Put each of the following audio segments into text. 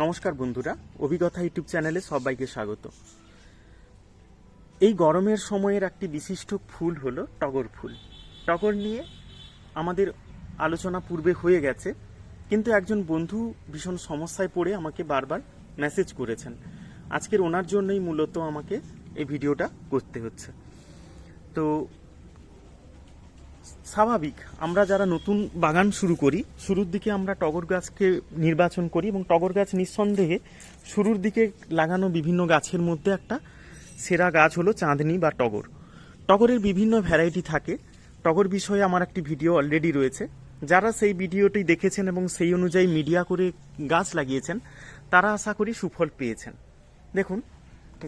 নমস্কার বন্ধুরা, অভিজ্ঞতা ইউটিউব চ্যানেলে সবাইকে স্বাগত। এই গরমের সময়ের একটি বিশিষ্ট ফুল হলো টগর ফুল। টগর নিয়ে আমাদের আলোচনা পূর্বে হয়ে গেছে, কিন্তু একজন বন্ধু ভীষণ সমস্যায় পড়ে আমাকে বারবার মেসেজ করেছেন। আজকের ওনার জন্যই মূলত আমাকে এই ভিডিওটা করতে হচ্ছে। তো স্বাভাবিক। আমরা যারা নতুন বাগান শুরু করি, শুরুর দিকে আমরা টগর গাছকে নির্বাচন করি এবং টগর গাছ নিঃসন্দেহে শুরুর দিকে লাগানো বিভিন্ন গাছের মধ্যে একটা সেরা গাছ হলো চাঁদনি বা টগর। টগরের বিভিন্ন ভ্যারাইটি থাকে। টগর বিষয়ে আমার একটি ভিডিও অলরেডি রয়েছে। যারা সেই ভিডিওটি দেখেছেন এবং সেই অনুযায়ী মিডিয়া করে গাছ লাগিয়েছেন, তারা আশা করি সুফল পেয়েছেন। দেখুন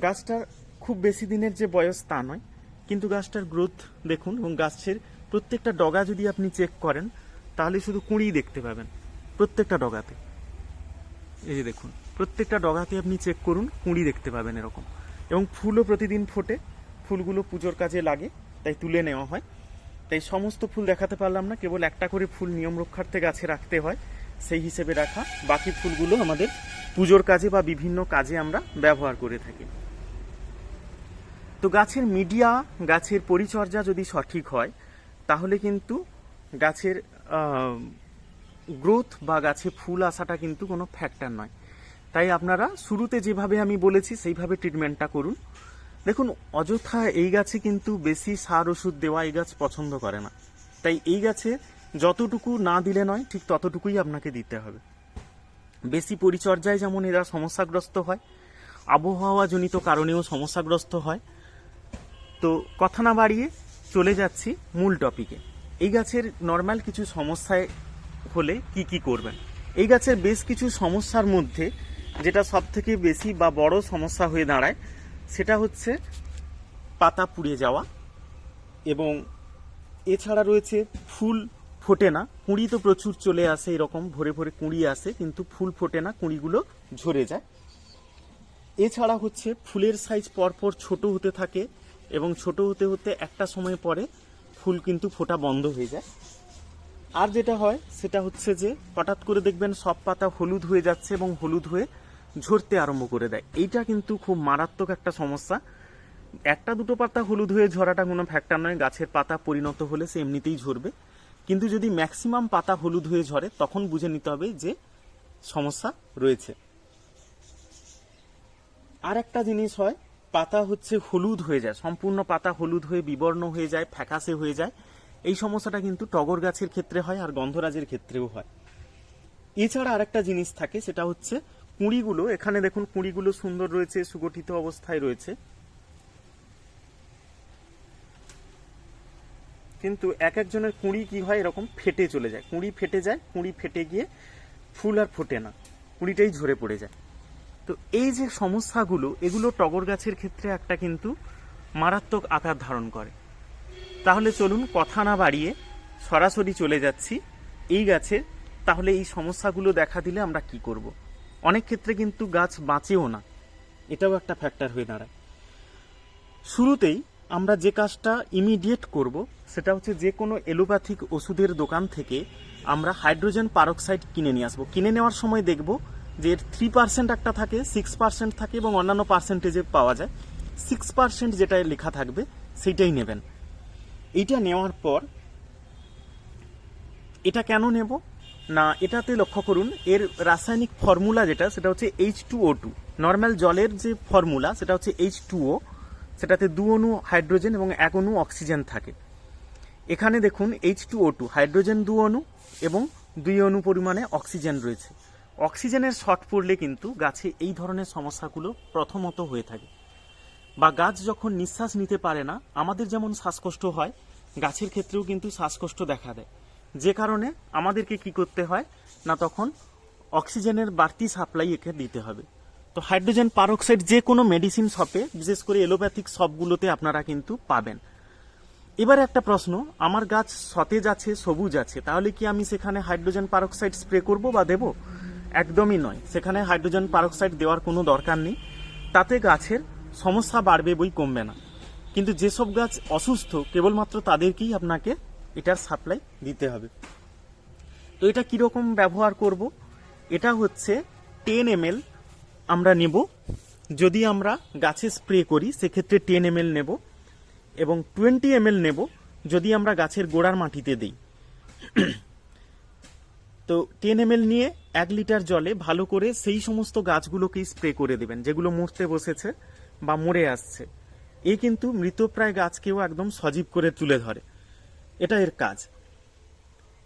গাছটার খুব বেশি দিনের যে বয়স তা নয়, কিন্তু গাছটার গ্রোথ দেখুন এবং গাছের প্রত্যেকটা ডগা যদি আপনি চেক করেন, তাহলে শুধু কুঁড়ি দেখতে পাবেন, প্রত্যেকটা ডগাতে। এই যে দেখুন, প্রত্যেকটা ডগাতে আপনি চেক করুন, কুঁড়ি দেখতে পাবেন এরকম। এবং ফুলও প্রতিদিন ফোটে, ফুলগুলো পুজোর কাজে লাগে, তাই তুলে নেওয়া হয়। তাই সমস্ত ফুল দেখাতে পারলাম না, কেবল একটা করে ফুল নিয়ম রক্ষার্থে গাছে রাখতে হয়, সেই হিসেবে রাখা। বাকি ফুলগুলো আমাদের পুজোর কাজে বা বিভিন্ন কাজে আমরা ব্যবহার করে থাকি। তো গাছের মিডিয়া, গাছের পরিচর্যা যদি সঠিক হয় তাহলে কিন্তু গাছের গ্রোথ বা গাছে ফুল আসাটা কিন্তু কোনো ফ্যাক্টর নয়। তাই আপনারা শুরুতে যেভাবে আমি বলেছি, সেইভাবে ট্রিটমেন্টটা করুন। দেখুন, অযথা এই গাছে কিন্তু বেশি সার ওষুধ দেওয়া এই গাছ পছন্দ করে না। তাই এই গাছে যতটুকু না দিলে নয়, ঠিক ততটুকুই আপনাকে দিতে হবে। বেশি পরিচর্যায় যেমন এরা সমস্যাগ্রস্ত হয়, আবহাওয়াজনিত কারণেও সমস্যাগ্রস্ত হয়। তো কথা না বাড়িয়ে চলে যাচ্ছি মূল টপিকে এই গাছের নর্মাল কিছু সমস্যায় হলে কি কি করবেন? এই গাছের বেশ কিছু সমস্যার মধ্যে যেটা সব থেকে বেশি বা বড় সমস্যা হয়ে দাঁড়ায়, সেটা হচ্ছে পাতা পুড়ে যাওয়া এবং এছাড়া রয়েছে ফুল ফোটে না। কুঁড়ি তো প্রচুর চলে আসে, এরকম ভরে ভরে কুঁড়ি আসে, কিন্তু ফুল ফোটে না, কুঁড়িগুলো ঝরে যায়। এছাড়া হচ্ছে ফুলের সাইজ পরপর ছোট হতে থাকে এবং ছোট হতে হতে একটা সময় পরে ফুল কিন্তু ফোটা বন্ধ হয়ে যায়। আর যেটা হয়, সেটা হচ্ছে যে হঠাৎ করে দেখবেন সব পাতা হলুদ হয়ে যাচ্ছে এবং হলুদ হয়ে ঝরতে আরম্ভ করে দেয়। এইটা কিন্তু খুব মারাত্মক একটা সমস্যা। একটা দুটো পাতা হলুদ হয়ে ঝরাটা কোনো ফ্যাক্টর নয়, গাছের পাতা পরিণত হলে সে এমনিতেই ঝরবে। কিন্তু যদি ম্যাক্সিমাম পাতা হলুদ হয়ে ঝরে, তখন বুঝে নিতে হবে যে সমস্যা রয়েছে। আর একটা জিনিস হয় পাতা হচ্ছে হলুদ হয়ে যায়, সম্পূর্ণ পাতা হলুদ হয়ে, বিবর্ণ হয়ে যায়, ফ্যাকাশে হয়ে যায়। এই সমস্যাটা কিন্তু টগর গাছের ক্ষেত্রে হয় আর গন্ধরাজের ক্ষেত্রেও হয়। এছাড়া আরেকটা জিনিস থাকে, সেটা হচ্ছে কুঁড়িগুলো। এখানে দেখুন, কুঁড়িগুলো সুন্দর রয়েছে, সুগঠিত অবস্থায় রয়েছে। কিন্তু এক একজনের কুঁড়ি কি হয়, এরকম ফেটে চলে যায়। কুঁড়ি ফেটে যায়, কুঁড়ি ফেটে গিয়ে ফুল আর ফোটে না। কুঁড়িটাই ঝরে পড়ে যায়। তো এই যে সমস্যাগুলো, এগুলো টগর গাছের ক্ষেত্রে একটা কিন্তু মারাত্মক আকার ধারণ করে। তাহলে চলুন কথা না বাড়িয়ে সরাসরি চলে যাচ্ছি এই গাছের তাহলে এই সমস্যাগুলো দেখা দিলে আমরা কি করব। অনেক ক্ষেত্রে কিন্তু গাছ বাঁচেও না। এটাও একটা ফ্যাক্টর হয়ে দাঁড়ায়। শুরুতেই আমরা যে কাজটা ইমিডিয়েট করব, সেটা হচ্ছে যে কোনো এলোপ্যাথিক ওষুধের দোকান থেকে আমরা হাইড্রোজেন পারক্সাইড কিনে নিয়ে আসব। কিনে নেওয়ার সময় দেখব যে থ্রি পার্সেন্ট একটা থাকে সিক্স পার্সেন্ট থাকে এবং অন্যান্য পার্সেন্টেজে পাওয়া যায় সিক্স পার্সেন্ট যেটা লেখা থাকবে, সেইটাই নেবেন। এইটা নেওয়ার পর এটা কেন নেব? না, এটাতে লক্ষ্য করুন, এর রাসায়নিক ফর্মুলা যেটা, সেটা হচ্ছে H two O two normal জলের যে ফর্মুলা, সেটা হচ্ছে এইচ টু ও সেটাতে দু অণু হাইড্রোজেন এবং এক অণু অক্সিজেন থাকে। এখানে দেখুন H two O two hydrogen দু অণু এবং দুই অণু পরিমাণে অক্সিজেন রয়েছে। অক্সিজেনের শর্ট পড়লে কিন্তু গাছে এই ধরনের সমস্যাগুলো প্রথমত হয়ে থাকে। বা গাছ যখন নিঃশ্বাস নিতে পারে না, আমাদের যেমন শ্বাসকষ্ট হয়, গাছের ক্ষেত্রেও কিন্তু শ্বাসকষ্ট দেখা দেয়। যে কারণে আমাদেরকে কি করতে হয়, না তখন অক্সিজেনের বাড়তি সাপ্লাই একে দিতে হবে। তো হাইড্রোজেন পারক্সাইড যে কোনো মেডিসিন শপে, বিশেষ করে এলোপ্যাথিক শপগুলোতে আপনারা কিন্তু পাবেন। এবার একটা প্রশ্ন, আমার গাছ সতেজ আছে, সবুজ আছে, তাহলে কি আমি সেখানে হাইড্রোজেন পারক্সাইড স্প্রে করব বা দেব? একদমই নয়। সেখানে হাইড্রোজেন পারক্সাইড দেওয়ার কোনো দরকার নেই। তাতে গাছের সমস্যা বাড়বে বই কমবে না। কিন্তু যেসব গাছ অসুস্থ, কেবলমাত্র তাদেরকেই আপনাকে এটার সাপ্লাই দিতে হবে। তো এটা কীরকম ব্যবহার করব? এটা হচ্ছে টেন এম আমরা নেব। যদি আমরা গাছে স্প্রে করি, সেক্ষেত্রে টেন এম নেব এবং টোয়েন্টি এম নেব যদি আমরা গাছের গোড়ার মাটিতে দিই। তো টেন এম নিয়ে এক লিটার জলে ভালো করে সেই সমস্ত গাছগুলোকেই স্প্রে করে দেবেন, যেগুলো মরতে বসেছে বা মরে আসছে। এ কিন্তু মৃতপ্রায় গাছকেও একদম সজীব করে তুলে ধরে। এটা এর কাজ।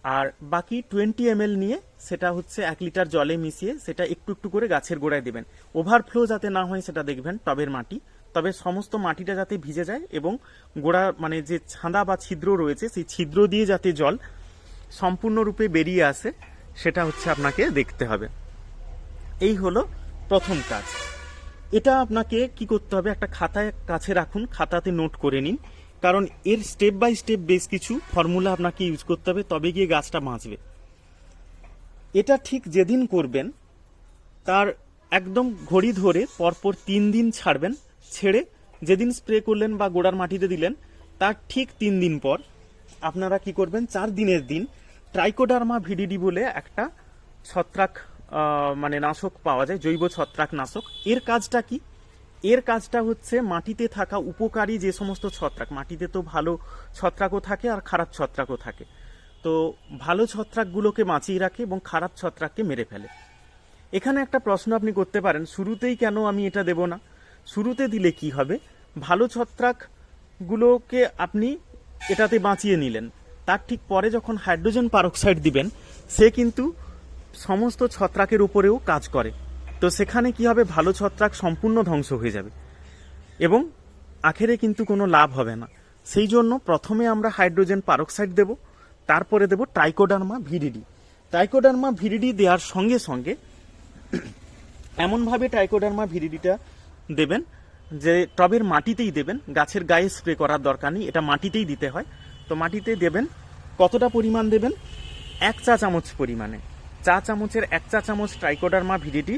আর বাকি টোয়েন্টি এম নিয়ে সেটা হচ্ছে এক লিটার জলে মিশিয়ে সেটা একটু একটু করে গাছের গোড়ায় দেবেন। ওভারফ্লো যাতে না হয় সেটা দেখবেন টবের মাটি। তবে সমস্ত মাটিটা যাতে ভিজে যায় এবং গোড়া মানে যে ছাঁদা বা ছিদ্র রয়েছে, সেই ছিদ্র দিয়ে যাতে জল সম্পূর্ণরূপে বেরিয়ে আসে। সেটা হচ্ছে আপনাকে দেখতে হবে। এই হলো প্রথম কাজ। এটা আপনাকে কি করতে হবে? একটা খাতায় কাছে রাখুন, খাতাতে নোট করে নিন। কারণ এর স্টেপ বাই স্টেপ বেশ কিছু ফর্মুলা আপনাকে ইউজ করতে হবে, তবে গিয়ে গাছটা বাঁচবে। এটা ঠিক যেদিন করবেন, তার একদম ঘড়ি ধরে পরপর তিন দিন ছাড়বেন, ছেড়ে যেদিন স্প্রে করলেন বা গোড়ার মাটিতে দিলেন, তার ঠিক তিন দিন পর আপনারা কি করবেন? চার দিনের দিন ট্রাইকোডার্মা ভিডিডি বলে একটা ছত্রাক মানে নাশক পাওয়া যায়, জৈব ছত্রাক নাশক। এর কাজটা কি? এর কাজটা হচ্ছে মাটিতে থাকা উপকারী যে সমস্ত ছত্রাক, মাটিতে তো ভালো ছত্রাকও থাকে আর খারাপ ছত্রাকও থাকে। তো ভালো ছত্রাকগুলোকে বাঁচিয়ে রাখে এবং খারাপ ছত্রাককে মেরে ফেলে। এখানে একটা প্রশ্ন আপনি করতে পারেন, শুরুতেই কেন আমি এটা দেব না? শুরুতে দিলে কি হবে? ভালো ছত্রাকগুলোকে আপনি এটাতে বাঁচিয়ে নিলেন। তার ঠিক পরে যখন হাইড্রোজেন পারক্সাইড দিবেন, সে কিন্তু সমস্ত ছত্রাকের উপরেও কাজ করে। তো সেখানে কি হবে? ভালো ছত্রাক সম্পূর্ণ ধ্বংস হয়ে যাবে। এবং আখেরে কিন্তু কোনো লাভ হবে না। সেই জন্য প্রথমে আমরা হাইড্রোজেন পারক্সাইড দেব, তারপরে দেব ট্রাইকোডার্মা ভিডিডি। ট্রাইকোডার্মা ভিডিডি দেওয়ার সঙ্গে সঙ্গে এমনভাবে ট্রাইকোডার্মা ভিডিডিটা দেবেন যে টবের মাটিতেই দেবেন, গাছের গায়ে স্প্রে করার দরকার নেই, এটা মাটিতেই দিতে হয়। তো মাটিতে দেবেন, কতটা পরিমাণ দেবেন? এক চা চামচ পরিমাণে। চা চামচের এক চা চামচ ট্রাইকোডার্মা ভিডিটি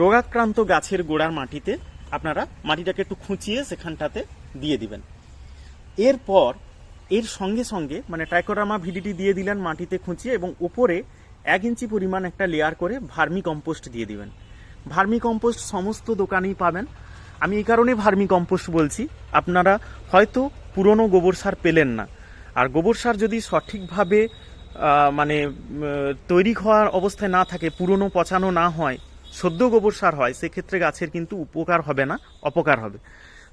রোগাক্রান্ত গাছের গোড়ার মাটিতে আপনারা মাটিটাকে একটু খুঁচিয়ে সেখানটাতে দিয়ে দিবেন। এরপর, এর সঙ্গে সঙ্গে মানে ট্রাইকোডার্মা ভিডিটি দিয়ে দিলেন মাটিতে খুঁচিয়ে এবং উপরে এক ইঞ্চি পরিমাণ একটা লেয়ার করে ভার্মি কম্পোস্ট দিয়ে দিবেন। ভার্মি কম্পোস্ট সমস্ত দোকানেই পাবেন। আমি এই কারণে ভার্মি কম্পোস্ট বলছি, আপনারা হয়তো পুরনো গোবর সার পেলেন না। আর গোবর সার যদি সঠিকভাবে মানে তৈরি হওয়ার অবস্থায় না থাকে, পুরনো, পচানো না হয়, সদ্য গোবর সার হয়, সেক্ষেত্রে গাছের কিন্তু উপকার হবে না, অপকার হবে।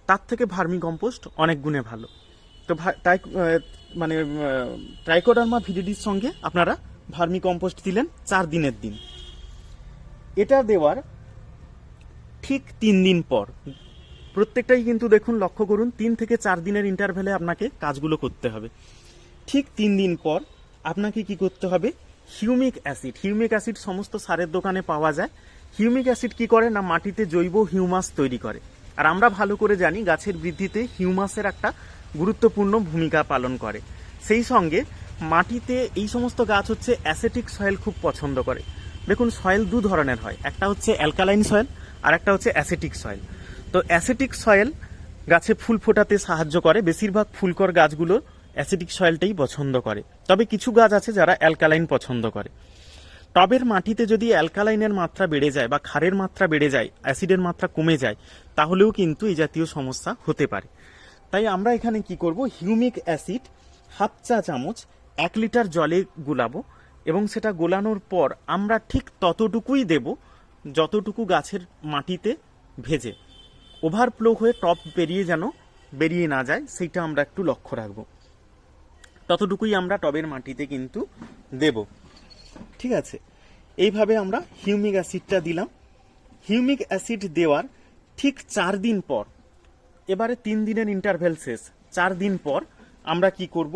তার থেকে ভার্মি কম্পোস্ট অনেক গুণে ভালো। তো তাই মানে ট্রাইকোডার্মা ভিডিডির সঙ্গে আপনারা ভার্মি কম্পোস্ট দিলেন চার দিনের দিন। এটা দেওয়ার ঠিক তিন দিন পর প্রত্যেকটাই কিন্তু দেখুন, লক্ষ্য করুন, তিন থেকে চার দিনের ইন্টারভ্যালে আপনাকে কাজগুলো করতে হবে। ঠিক তিন দিন পর আপনাকে কি করতে হবে? হিউমিক অ্যাসিড হিউমিক অ্যাসিড সমস্ত সারের দোকানে পাওয়া যায়। হিউমিক অ্যাসিড কি করে? না, মাটিতে জৈব হিউমাস তৈরি করে। আর আমরা ভালো করে জানি, গাছের বৃদ্ধিতে হিউমাসের একটা গুরুত্বপূর্ণ ভূমিকা পালন করে। সেই সঙ্গে মাটিতে এই সমস্ত গাছ হচ্ছে অ্যাসেটিক সয়েল খুব পছন্দ করে। দেখুন সয়েল দু ধরনের হয়। একটা হচ্ছে অ্যালকালাইন সয়েল আর একটা হচ্ছে অ্যাসেটিক সয়েল তো অ্যাসেটিক সয়েল গাছে ফুল ফোটাতে সাহায্য করে। বেশিরভাগ ফুলকর গাছগুলো অ্যাসিডিক সয়েলটাই পছন্দ করে। তবে কিছু গাছ আছে যারা অ্যালকালাইন পছন্দ করে। টবের মাটিতে যদি অ্যালকালাইনের মাত্রা বেড়ে যায় বা ক্ষারের মাত্রা বেড়ে যায়, অ্যাসিডের মাত্রা কমে যায়, তাহলেও কিন্তু এই জাতীয় সমস্যা হতে পারে। তাই আমরা এখানে কি করব? হিউমিক অ্যাসিড হাফ চা চামচ, এক লিটার জলে গুলাবো এবং সেটা গোলানোর পর আমরা ঠিক ততটুকুই দেব যতটুকু গাছের মাটিতে ভেজে। ওভারফ্লো হয়ে টপ বেরিয়ে যেন বেরিয়ে না যায়, সেইটা আমরা একটু লক্ষ্য রাখব। ততটুকুই আমরা টবের মাটিতে কিন্তু দেব। ঠিক আছে? এইভাবে আমরা হিউমিক অ্যাসিডটা দিলাম। হিউমিক অ্যাসিড দেওয়ার ঠিক চার দিন পর, এবারে তিন দিনের ইন্টারভেল শেষ। চার দিন পর আমরা কি করব?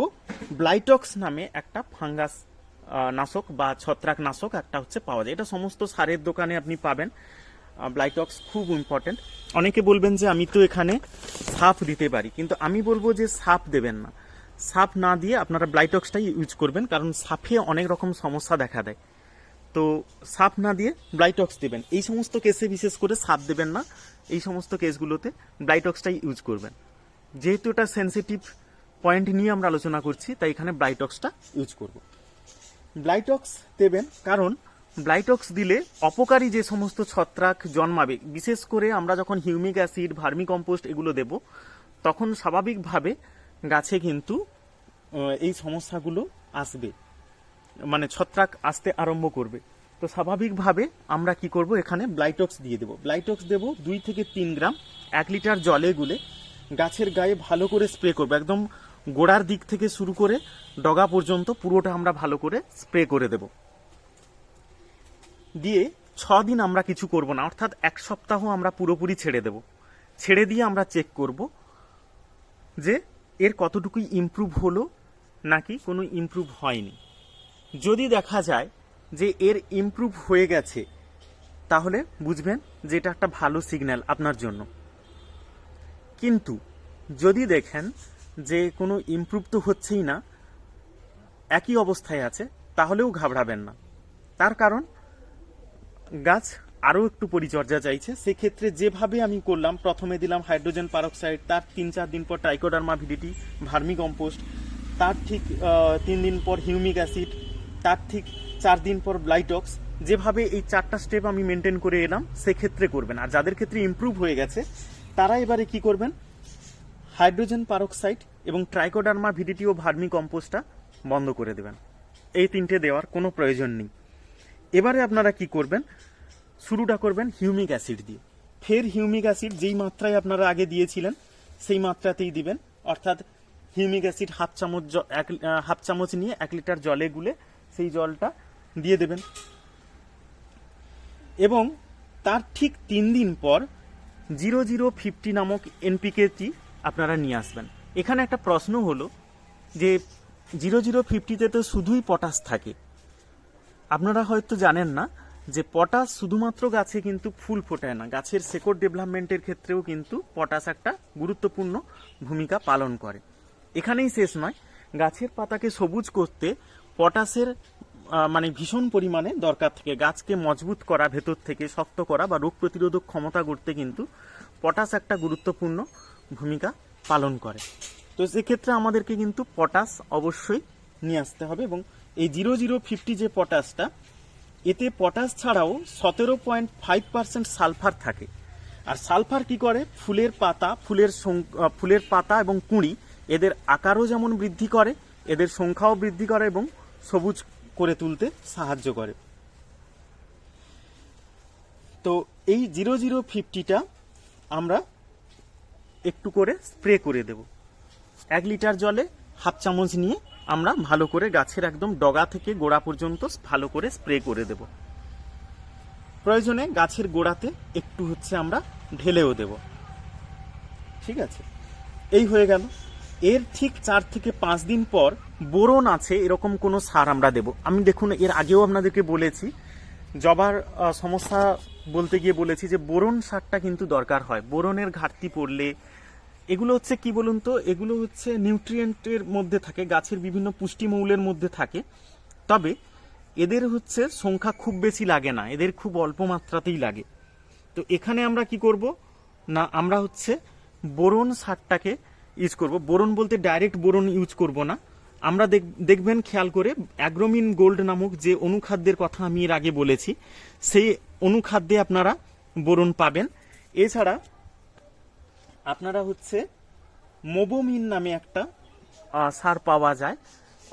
ব্লাইটক্স নামে একটা ফাঙ্গাস নাশক বা ছত্রাক নাশক একটা হচ্ছে পাওয়া যায়। এটা সমস্ত সারের দোকানে আপনি পাবেন। ব্লাইটক্স খুব ইম্পর্টেন্ট অনেকে বলবেন যে আমি তো এখানে সাপ দিতে পারি, কিন্তু আমি বলব যে সাপ দেবেন না। সাপ না দিয়ে আপনারা ব্লাইটক্সটাই ইউজ করবেন, কারণ সাপে অনেক রকম সমস্যা দেখা দেয়। তো সাপ না দিয়ে ব্লাইটক্স দেবেন। এই সমস্ত কেসে বিশেষ করে সাপ দেবেন না, এই সমস্ত কেসগুলোতে ব্লাইটক্সটাই ইউজ করবেন। যেহেতু এটা সেন্সিটিভ পয়েন্ট নিয়ে আমরা আলোচনা করছি, তাই এখানে ব্লাইটক্সটা ইউজ করব। ব্লাইটক্স দেবেন কারণ ব্লাইটক্স দিলে অপকারী যে সমস্ত ছত্রাক জন্মাবে, বিশেষ করে আমরা যখন হিউমিক অ্যাসিড, ভার্মি কম্পোস্ট এগুলো দেব, তখন স্বাভাবিকভাবে গাছে কিন্তু এই সমস্যাগুলো আসবে। মানে ছত্রাক আসতে আরম্ভ করবে। তো স্বাভাবিকভাবে আমরা কি করব, এখানে ব্লাইটক্স দিয়ে দেব। ব্লাইটক্স দেব দুই থেকে তিন গ্রাম, এক লিটার জলে গুলে গাছের গায়ে ভালো করে স্প্রে করব। একদম গোড়ার দিক থেকে শুরু করে ডগা পর্যন্ত পুরোটা আমরা ভালো করে স্প্রে করে দেব। দিয়ে ছ দিন আমরা কিছু করব না, অর্থাৎ এক সপ্তাহ আমরা পুরোপুরি ছেড়ে দেব। ছেড়ে দিয়ে আমরা চেক করব যে এর কতটুকুই ইমপ্রুভ হলো নাকি কোনো ইমপ্রুভ হয়নি। যদি দেখা যায় যে এর ইমপ্রুভ হয়ে গেছে, তাহলে বুঝবেন যে এটা একটা ভালো সিগন্যাল আপনার জন্য। কিন্তু যদি দেখেন যে কোনো ইমপ্রুভ তো হচ্ছেই না, একই অবস্থায় আছে, তাহলেও ঘাবড়াবেন না। তার কারণ গাছ আরও একটু পরিচর্যা চাইছে, সেক্ষেত্রে যেভাবে আমি করলাম, প্রথমে দিলাম হাইড্রোজেন পারক্সাইড তার তিন চার দিন পর টাইকোডার্মা ভিডিটি ভার্মি কম্পোস্ট তার ঠিক তিন দিন পর হিউমিক অ্যাসিড তার ঠিক চার দিন পর ব্লাইটক্স যেভাবে এই চারটা স্টেপ আমি মেনটেন করে এলাম, সেক্ষেত্রে করবেন। আর যাদের ক্ষেত্রে ইমপ্রুভ হয়ে গেছে, তারা এবারে কি করবেন? হাইড্রোজেন পারক্সাইড এবং ট্রাইকোডার্মা ভিডিটি ও ভার্মি কম্পোস্টটা বন্ধ করে দেবেন। এই তিনটে দেওয়ার কোনো প্রয়োজন নেই। এবারে আপনারা কি করবেন? শুরুটা করবেন হিউমিক অ্যাসিড দিয়ে। ফের হিউমিক অ্যাসিড যেই মাত্রায় আপনারা আগে দিয়েছিলেন, সেই মাত্রাতেই দিবেন। অর্থাৎ হিউমিক অ্যাসিড হাফ চামচ এক হাফ চামচ নিয়ে এক লিটার জলে গুলে সেই জলটা দিয়ে দেবেন। এবং তার ঠিক তিন দিন পর জিরো জিরো ফিফটি নামক এনপিকেটি আপনারা নিয়ে আসবেন। এখানে একটা প্রশ্ন হলো যে জিরো জিরো ফিফটিতে তো শুধুই পটাশ থাকে আপনারা হয়তো জানেন না যে পটাশ শুধুমাত্র গাছে কিন্তু ফুল ফোটায় না। গাছের শেকড় ডেভেলপমেন্টের ক্ষেত্রেও কিন্তু পটাশ একটা গুরুত্বপূর্ণ ভূমিকা পালন করে। এখানেই শেষ নয়, গাছের পাতাকে সবুজ করতে পটাশের মানে ভীষণ পরিমাণে দরকার থাকে। গাছকে মজবুত করা, ভেতর থেকে শক্ত করা বা রোগ প্রতিরোধক ক্ষমতা করতে কিন্তু পটাশ একটা গুরুত্বপূর্ণ ভূমিকা পালন করে। তো সেক্ষেত্রে আমাদেরকে কিন্তু পটাশ অবশ্যই নিয়ে আসতে হবে এবং এই জিরো জিরো ফিফটি যে পটাশটা, এতে পটাশ ছাড়াও সতেরো পয়েন্ট ফাইভ পার্সেন্ট সালফার থাকে। আর সালফার কি করে? ফুলের পাতা, ফুলের ফুলের পাতা এবং কুঁড়ি, এদের আকারও যেমন বৃদ্ধি করে, এদের সংখ্যাও বৃদ্ধি করে এবং সবুজ করে তুলতে সাহায্য করে। তো এই জিরো জিরো ফিফটিটা আমরা একটু করে স্প্রে করে দেব। এক লিটার জলে হাফ চামচ নিয়ে আমরা ভালো করে গাছের একদম ডগা থেকে গোড়া পর্যন্ত ভালো করে স্প্রে করে দেব। প্রয়োজনে গাছের গোড়াতে একটু হচ্ছে আমরা ঢেলেও দেব। ঠিক আছে? এই হয়ে গেল। এর ঠিক চার থেকে পাঁচ দিন পর বোরন আছে, এরকম কোনো সার আমরা দেব। আমি দেখুন, এর আগেও আপনাদেরকে বলেছি, জবার সমস্যা বলতে গিয়ে বলেছি যে বোরন সারটা কিন্তু দরকার হয়। বোরনের ঘাটতি পড়লে এগুলো হচ্ছে কি বলুন তো? এগুলো হচ্ছে নিউট্রিয়েন্টের মধ্যে থাকে, গাছের বিভিন্ন পুষ্টিমৌলের মধ্যে থাকে। তবে এদের হচ্ছে সংখ্যা খুব বেশি লাগে না, এদের খুব অল্প মাত্রাতেই লাগে। তো এখানে আমরা কি করব? না, আমরা হচ্ছে বোরন সারটাকে ইউজ করব। বোরন বলতে ডাইরেক্ট বোরন ইউজ করব না। আমরা দেখ- দেখবেন খেয়াল করে অ্যাগ্রোমিন গোল্ড নামক যে অনুখাদ্যের কথা আমি এর আগে বলেছি, সেই অনুখাদ্যে আপনারা বোরন পাবেন। এছাড়া আপনারা হচ্ছে মোবোমিন নামে একটা সার পাওয়া যায়।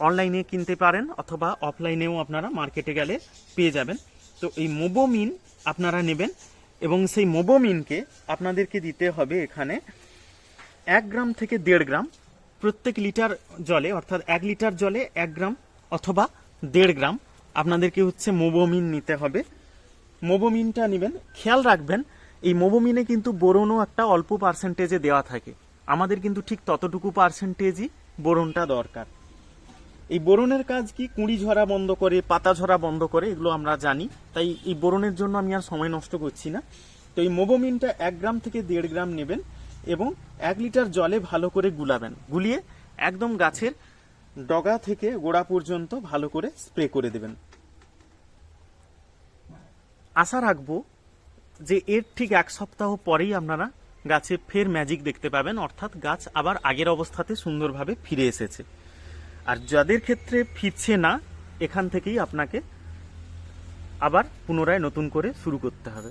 অনলাইনে কিনতে পারেন অথবা অফলাইনেও আপনারা মার্কেটে গেলে পেয়ে যাবেন। তো এই মোবোমিন আপনারা নেবেন এবং সেই মোবোমিনকে আপনাদেরকে দিতে হবে এখানে এক গ্রাম থেকে দেড় গ্রাম। প্রত্যেক লিটার জলে, অর্থাৎ এক লিটার জলে এক গ্রাম অথবা দেড় গ্রাম আপনাদেরকে হচ্ছে মোবোমিন নিতে হবে। মোবোমিনটা নেবেন, খেয়াল রাখবেন এই মোবোমিনে কিন্তু বোরনও একটা অল্প পার্সেন্টেজে দেওয়া থাকে। আমাদের কিন্তু ঠিক ততটুকু পার্সেন্টেজই বোরনটা দরকার। এই বোরনের কাজ কি? কুঁড়ি ঝরা বন্ধ করে, পাতা ঝরা বন্ধ করে, এগুলো আমরা জানি। তাই এই বোরনের জন্য আমি আর সময় নষ্ট করছি না। তো এই মোবোমিনটা এক গ্রাম থেকে দেড় গ্রাম নেবেন এবং এক লিটার জলে ভালো করে গুলাবেন। গুলিয়ে একদম গাছের ডগা থেকে গোড়া পর্যন্ত ভালো করে স্প্রে করে দেবেন। আশা রাখব যে এর ঠিক এক সপ্তাহ পরেই আপনারা গাছে ফের ম্যাজিক দেখতে পাবেন, অর্থাৎ গাছ আবার আগের অবস্থাতে সুন্দরভাবে ফিরে এসেছে। আর যাদের ক্ষেত্রে ফিরছে না, এখান থেকেই আপনাকে আবার পুনরায় নতুন করে শুরু করতে হবে।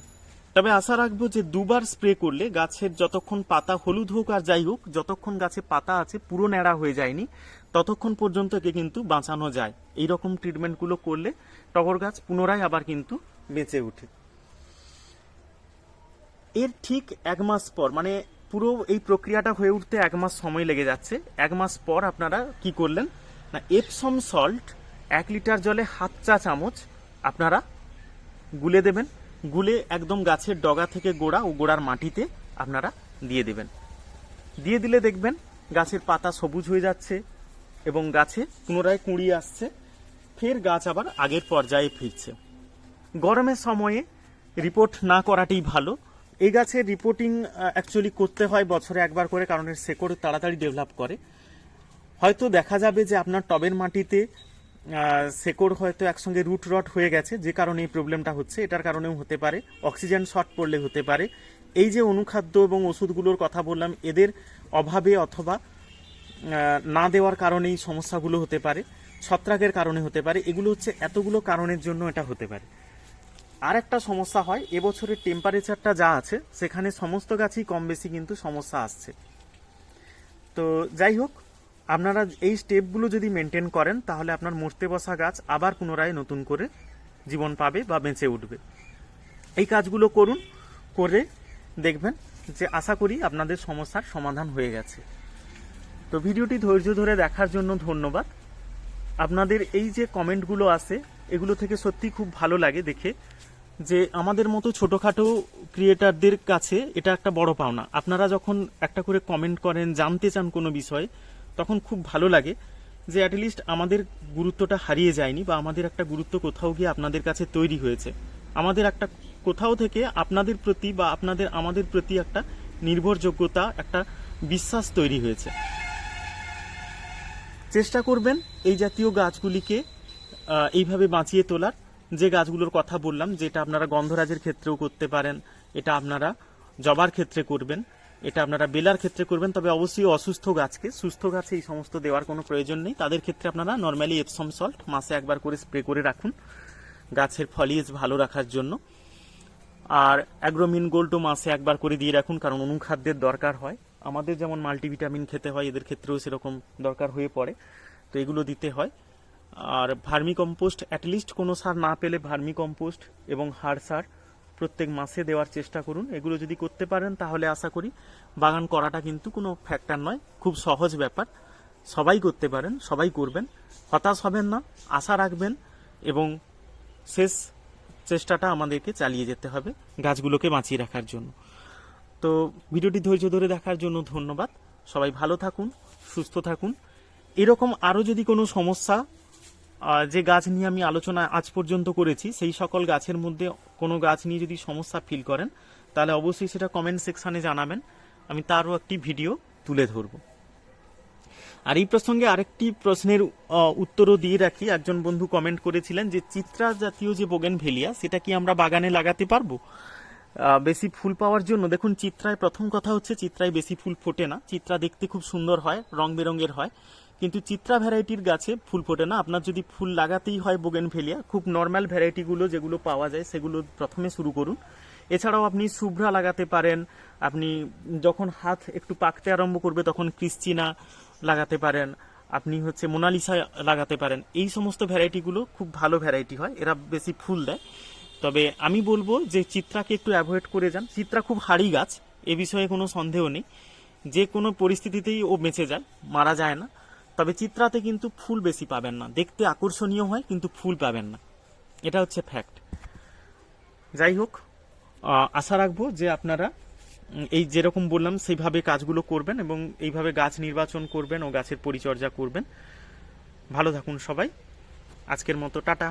তবে আশা রাখব যে দুবার স্প্রে করলে গাছের যতক্ষণ পাতা হলুদ হোক আর যাই হোক, যতক্ষণ গাছে পাতা আছে পুরো ন্যাড়া হয়ে যায়নি, ততক্ষণ পর্যন্ত একে কিন্তু বাঁচানো যায়। এই রকম ট্রিটমেন্টগুলো করলে টগর গাছ পুনরায় আবার কিন্তু বেঁচে ওঠে। এর ঠিক এক মাস পর মানে পুরো এই প্রক্রিয়াটা হয়ে উঠতে এক মাস সময় লেগে যাচ্ছে। এক মাস পর আপনারা কি করলেন? না এপসম সল্ট এক লিটার জলে হাফ চা চামচ আপনারা গুলে দেবেন। গুলে একদম গাছের ডগা থেকে গোড়া ও গোড়ার মাটিতে আপনারা দিয়ে দেবেন। দিয়ে দিলে দেখবেন গাছের পাতা সবুজ হয়ে যাচ্ছে এবং গাছে পুনরায় কুঁড়ি আসছে। ফের গাছ আবার আগের পর্যায়ে ফিরছে। গরমের সময়ে রিপোর্ট না করাটাই ভালো। এই গাছের রিপোর্টিং অ্যাকচুয়ালি করতে হয় বছরে একবার করে, কারণ এর শেকড় তাড়াতাড়ি ডেভেলপ করে। হয়তো দেখা যাবে যে আপনার টবের মাটিতে শেকড় হয়তো একসঙ্গে রুট রট হয়ে গেছে, যে কারণে এই প্রবলেমটা হচ্ছে। এটার কারণেও হতে পারে অক্সিজেন শর্ট পড়লে হতে পারে। এই যে অনুখাদ্য এবং ওষুধগুলোর কথা বললাম, এদের অভাবে অথবা না দেওয়ার কারণে এই সমস্যাগুলো হতে পারে, ছত্রাকের কারণে হতে পারে। এগুলো হচ্ছে এতগুলো কারণের জন্য এটা হতে পারে। আর একটা সমস্যা হয়, এবছরের টেম্পারেচারটা যা আছে, সেখানে সমস্ত গাছই কম বেশি কিন্তু সমস্যা আসছে। তো যাই হোক, আপনারা এই স্টেপগুলো যদি মেনটেন করেন, তাহলে আপনার মরতে বসা গাছ আবার পুনরায় নতুন করে জীবন পাবে বা বেঁচে উঠবে। এই কাজগুলো করুন, করে দেখবেন যে আশা করি আপনাদের সমস্যার সমাধান হয়ে গেছে। তো ভিডিওটি ধৈর্য ধরে দেখার জন্য ধন্যবাদ। আপনাদের এই যে কমেন্টগুলো আসে এগুলো থেকে সত্যি খুব ভালো লাগে দেখে যে আমাদের মতো ছোটোখাটো ক্রিয়েটারদের কাছে এটা একটা বড় পাওনা। আপনারা যখন একটা করে কমেন্ট করেন, জানতে চান কোনো বিষয়ে, তখন খুব ভালো লাগে যে অ্যাটলিস্ট আমাদের গুরুত্বটা হারিয়ে যায়নি বা আমাদের একটা গুরুত্ব কোথাও গিয়ে আপনাদের কাছে তৈরি হয়েছে। আমাদের একটা কোথাও থেকে আপনাদের প্রতি বা আপনাদের, আমাদের প্রতি একটা নির্ভরযোগ্যতা, একটা বিশ্বাস তৈরি হয়েছে। চেষ্টা করবেন এই জাতীয় গাছগুলিকে এইভাবে বাঁচিয়ে তোলার যে গাছগুলোর কথা বললাম, যেটা আপনারা গন্ধরাজের ক্ষেত্রেও করতে পারেন, এটা আপনারা জবার ক্ষেত্রে করবেন, এটা আপনারা বেলার ক্ষেত্রে করবেন, তবে অবশ্যই অসুস্থ গাছকে, সুস্থ গাছে এই সমস্ত দেওয়ার কোনো প্রয়োজন নেই। তাদের ক্ষেত্রে আপনারা নর্মালি এপসম সল্ট মাসে একবার করে স্প্রে করে রাখুন, গাছের ফলিয়েজ ভালো রাখার জন্য। আর অ্যাগ্রোমিন গোল্ডও মাসে একবার করে দিয়ে রাখুন, কারণ অনুখাদ্যের দরকার হয়। আমাদের যেমন মাল্টিভিটামিন খেতে হয়, এদের ক্ষেত্রেও সেরকম দরকার হয়ে পড়ে। তো এগুলো দিতে হয়। আর ভার্মি কম্পোস্ট অ্যাটলিস্ট কোনো সার না পেলে ভার্মি কম্পোস্ট এবং হাড় সার প্রত্যেক মাসে দেওয়ার চেষ্টা করুন। এগুলো যদি করতে পারেন তাহলে আশা করি বাগান করাটা কিন্তু কোনো ফ্যাক্টর নয়, খুব সহজ ব্যাপার। সবাই করতে পারেন, সবাই করবেন, হতাশ হবেন না, আশা রাখবেন এবং শেষ চেষ্টাটা আমাদেরকে চালিয়ে যেতে হবে গাছগুলোকে বাঁচিয়ে রাখার জন্য। তো ভিডিওটি ধৈর্য ধরে দেখার জন্য ধন্যবাদ। সবাই ভালো থাকুন, সুস্থ থাকুন। এরকম আরও যদি কোনো সমস্যা যে গাছ নিয়ে আমি আলোচনা আজ পর্যন্ত করেছি, সেই সকল গাছের মধ্যে কোনো গাছ নিয়ে যদি সমস্যা ফিল করেন, তাহলে অবশ্যই সেটা কমেন্ট সেকশনে জানাবেন। আমি তারও একটি ভিডিও তুলে ধরবো। আর এই প্রসঙ্গে আরেকটি প্রশ্নের উত্তরও দিয়ে রাখি। একজন বন্ধু কমেন্ট করেছিলেন যে, চিত্রা জাতীয় যে বোগেন ভেলিয়া সেটা কি আমরা বাগানে লাগাতে পারব? বেশি ফুল পাওয়ার জন্য, দেখুন, চিত্রায় প্রথম কথা হচ্ছে, চিত্রায় বেশি ফুল ফোটে না। চিত্রা দেখতে খুব সুন্দর হয়, রং বেরঙের হয়। কিন্তু চিত্রা ভ্যারাইটির গাছে ফুল ফোটে না। আপনার যদি ফুল লাগাতেই হয় বোগেন ভেলিয়া খুব নর্মাল ভ্যারাইটিগুলো যেগুলো পাওয়া যায় সেগুলো প্রথমে শুরু করুন। এছাড়াও আপনি শুভ্রা লাগাতে পারেন, আপনি যখন হাত একটু পাকতে আরম্ভ করবে তখন ক্রিশ্চিনা লাগাতে পারেন, আপনি হচ্ছে মোনালিসা লাগাতে পারেন। এই সমস্ত ভ্যারাইটিগুলো খুব ভালো ভ্যারাইটি হয়, এরা বেশি ফুল দেয়। তবে আমি বলব যে চিত্রাকে একটু অ্যাভয়েড করে যান। চিত্রা খুব হাড়ি গাছ, এ বিষয়ে কোনো সন্দেহ নেই। যে কোনো পরিস্থিতিতেই ও বেঁচে যায়, মারা যায় না। তবে চিত্রাতে কিন্তু ফুল বেশি পাবেন না। দেখতে আকর্ষণীয় হয়, কিন্তু ফুল পাবেন না। এটা হচ্ছে ফ্যাক্ট যাই হোক আশা রাখব যে আপনারা এই যেরকম বললাম সেইভাবে কাজগুলো করবেন এবং এইভাবে গাছ নির্বাচন করবেন ও গাছের পরিচর্যা করবেন। ভালো থাকুন সবাই। আজকের মতো টাটা।